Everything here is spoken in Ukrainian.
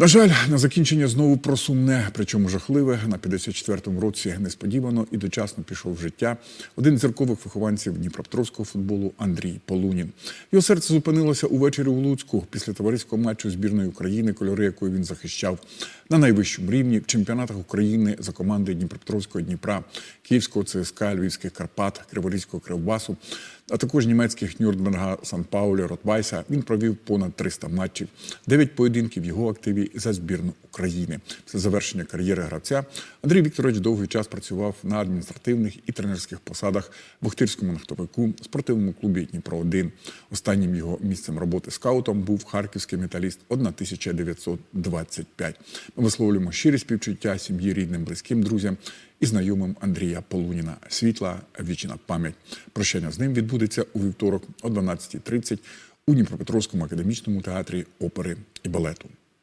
На жаль, на закінчення знову про сумне, причому жахливе. На 54-му році несподівано і дочасно пішов в життя один з зіркових вихованців Дніпропетровського футболу Андрій Полунін. Його серце зупинилося увечері у Луцьку після товариського матчу збірної України, кольори якої він захищав на найвищому рівні в чемпіонатах України за команди Дніпропетровського Дніпра, Київського ЦСКА, Львівських Карпат, Криворізького Кривбасу, а також німецьких Нюрнберга, Сан Паулі, Ротвайса. Він провів понад 300 матчів, 9 поєдинків його активі за збірну України. Після завершення кар'єри гравця Андрій Вікторович довгий час працював на адміністративних і тренерських посадах в Охтирському нафтовику, спортивному клубі Дніпро 1 Останнім його місцем роботи скаутом був харківський металіст 1925. Ми висловлюємо щирі співчуття сім'ї, рідним, близьким друзям і знайомим Андрія Полуніна. Світла вічна пам'ять. Прощання з ним відбудеться у вівторок о 12.30 у Дніпропетровському академічному театрі опери і балету.